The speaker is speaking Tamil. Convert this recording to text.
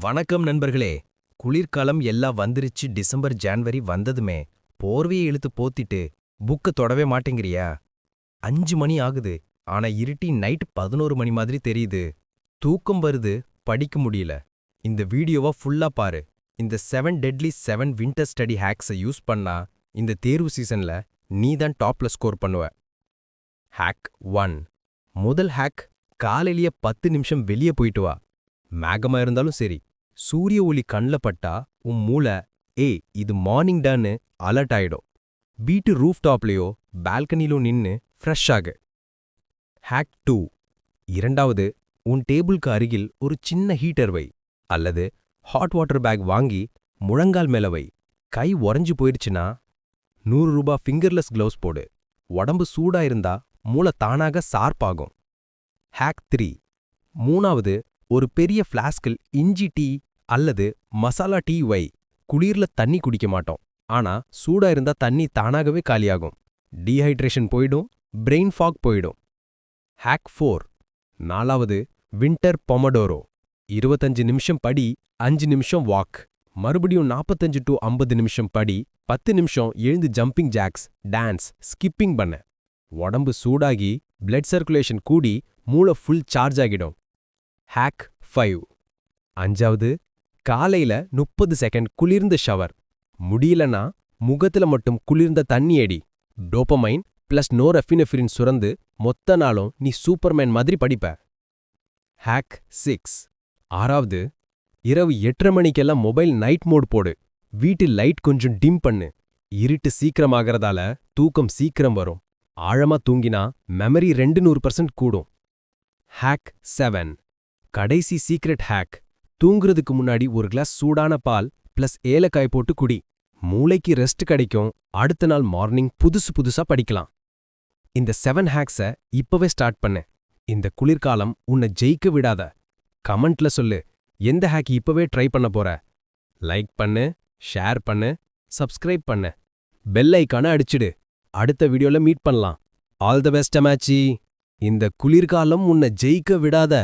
வணக்கம் நண்பர்களே. குளிர்காலம் எல்லாம் வந்துருச்சு. டிசம்பர் ஜான்வரி வந்ததுமே. போர்வையை இழுத்து போத்திட்டு புக்க தொடவே மாட்டேங்கிறியா? அஞ்சு மணி ஆகுது. ஆனா இருட்டி நைட் பதினோரு மணி மாதிரி தெரியுது. தூக்கம் வருது. படிக்க முடியல. இந்த வீடியோவா ஃபுல்லா பாரு. இந்த seven deadly seven winter study ஹேக்ஸை use பண்ணா இந்த தேர்வு சீசன்ல நீ தான் டாப்ல ஸ்கோர் பண்ணுவ. ஹேக் ஒன் முதல் ஹேக் காலையிலேயே பத்து நிமிஷம் வெளியே போயிட்டு வா. மேகமா இருந்தாலும் சரி. சூரிய ஒளி கண்ல பட்டா உன் மூளை ஏய் இது மார்னிங் டான்னு அலர்ட் ஆயிடும். வீட்டு ரூஃப் டாப்லயோ பால்கனிலோ நின்னு ஃப்ரெஷ் ஆகு. Hack two. இரண்டாவது உன் டேபிளுக்கு அருகில் ஒரு சின்ன ஹீட்டர் வை. அல்லது ஹாட் வாட்டர் பேக் வாங்கி முழங்கால் மேல வை. கை உறைஞ்சு போயிடுச்சுன்னா நூறு ரூபா ஃபிங்கர்லெஸ் க்ளவுஸ் போடு. உடம்பு சூடா இருந்தா மூளை தானாக சார்பாகும். Hack three. மூணாவது ஒரு பெரிய ஃப்ளாஸ்கில் இஞ்சி டீ அல்லது மசாலா டீ வை குளிர்ல தண்ணி குடிக்க மாட்டோம். ஆனா சூடா இருந்தா தண்ணி தானாகவே காலியாகும். டீஹைட்ரேஷன் போயிடும் பிரெயின் ஃபாக் போயிடும். ஹேக் ஃபோர் நாலாவது வின்டர் பொமடோரோ இருபத்தஞ்சு நிமிஷம் படி அஞ்சு நிமிஷம் வாக் மறுபடியும் நாற்பத்தஞ்சு டு ஐம்பது நிமிஷம் படி பத்து நிமிஷம் எழுந்து ஜம்பிங் ஜாக்ஸ் டான்ஸ் ஸ்கிப்பிங் பண்ண. உடம்பு சூடாகி பிளட் சர்க்குலேஷன் கூடி மூளை ஃபுல் சார்ஜ் ஆகிடும். ஹேக் ஃபைவ் அஞ்சாவது காலையில முப்பது செகண்ட் குளிர்ந்த ஷவர் முடியலனா முகத்துல மட்டும் குளிர்ந்த தண்ணி அடி. டோப்பமைன் பிளஸ் நோரஃபினஃபிரின் சுரந்து மொத்த நாளும் நீ சூப்பர்மேன் மாதிரி படிப்ப. ஹேக் சிக்ஸ் ஆறாவது இரவு எட்டரை மணிக்கெல்லாம் மொபைல் நைட் மோட் போடு. வீட்டு லைட் கொஞ்சம் டிம் பண்ணு. இருட்டு சீக்கிரமாகறதால தூக்கம் சீக்கிரம் வரும். ஆழமா தூங்கினா மெமரி ரெண்டு நூறு பர்சன்ட் கூடும். ஹேக் செவன் கடைசி சீக்ரெட் ஹேக் தூங்குறதுக்கு முன்னாடி ஒரு கிளாஸ் சூடான பால் பிளஸ் ஏலக்காய் போட்டு குடி. மூளைக்கு ரெஸ்ட் கிடைக்கும். அடுத்த நாள் மார்னிங் புதுசு புதுசா படிக்கலாம். இந்த செவன் ஹேக்ஸ இப்பவே ஸ்டார்ட் பண்ணு. இந்த குளிர்காலம் உன்னை ஜெயிக்க விடாத. கமெண்ட்ல சொல்லு எந்த ஹேக் இப்பவே ட்ரை பண்ண போற? லைக் பண்ணு ஷேர் பண்ணு சப்ஸ்கிரைப் பண்ணு. பெல் ஐக்கான அடிச்சிடு. அடுத்த வீடியோல மீட் பண்ணலாம். ஆல் த பெஸ்ட் அமாச்சி இந்த குளிர்காலம் உன்னை ஜெயிக்க விடாத.